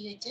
কি হয়েছে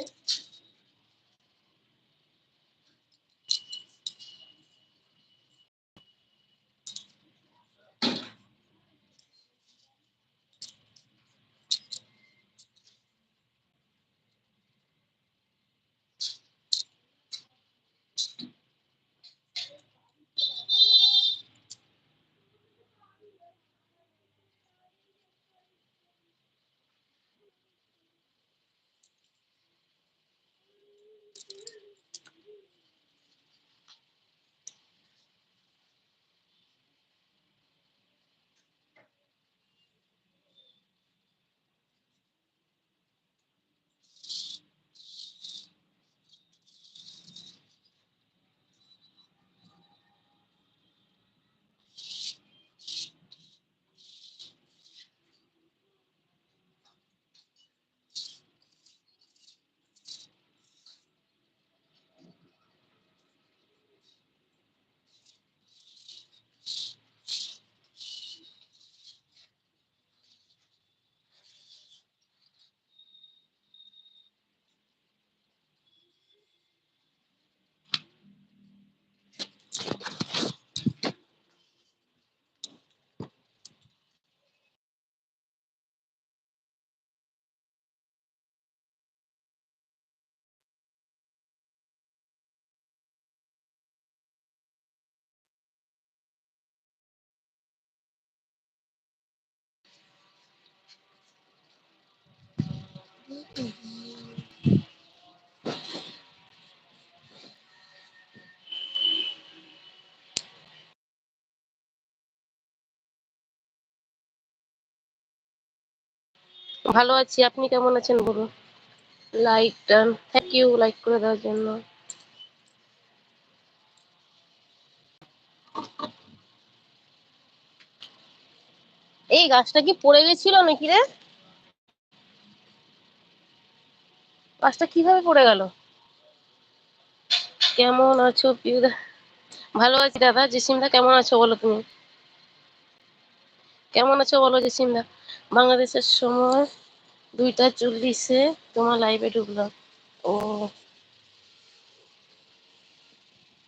ভালো আছি। আপনি কেমন আছেন বলুন? Like done thank you like করে দেওয়ার জন্য। এই গাছটা কি পড়ে গেছিল নাকি রে? গাছটা কীভাবে পড়ে গেল? কেমন আছো পিউদা? ভালো আছি দাদা, জেসিমদা কেমন আছো বলো তুমি? কেমন আছো বলো জেসিমদা? বাংলাদেশের সময় দুইটা চল্লিশে তোমার লাইভে ঢুকলাম ও।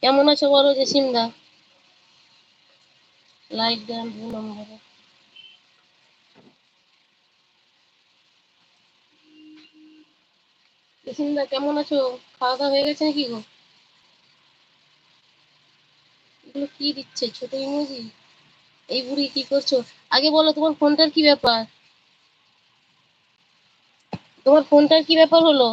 কেমন আছো বলো জেসিমদা? লাইক দেন দু নম্বরে। জেসিমদা কেমন আছো? খাওয়া দাওয়া হয়ে গেছে নাকি গো? এগুলো কি দিচ্ছে? ছোট ইমোজি এই বুড়ি কি করছ? আগে বলো, তোমার ফোনটার কি ব্যাপার? তোমার ফোনটার কি ব্যাপার হলো?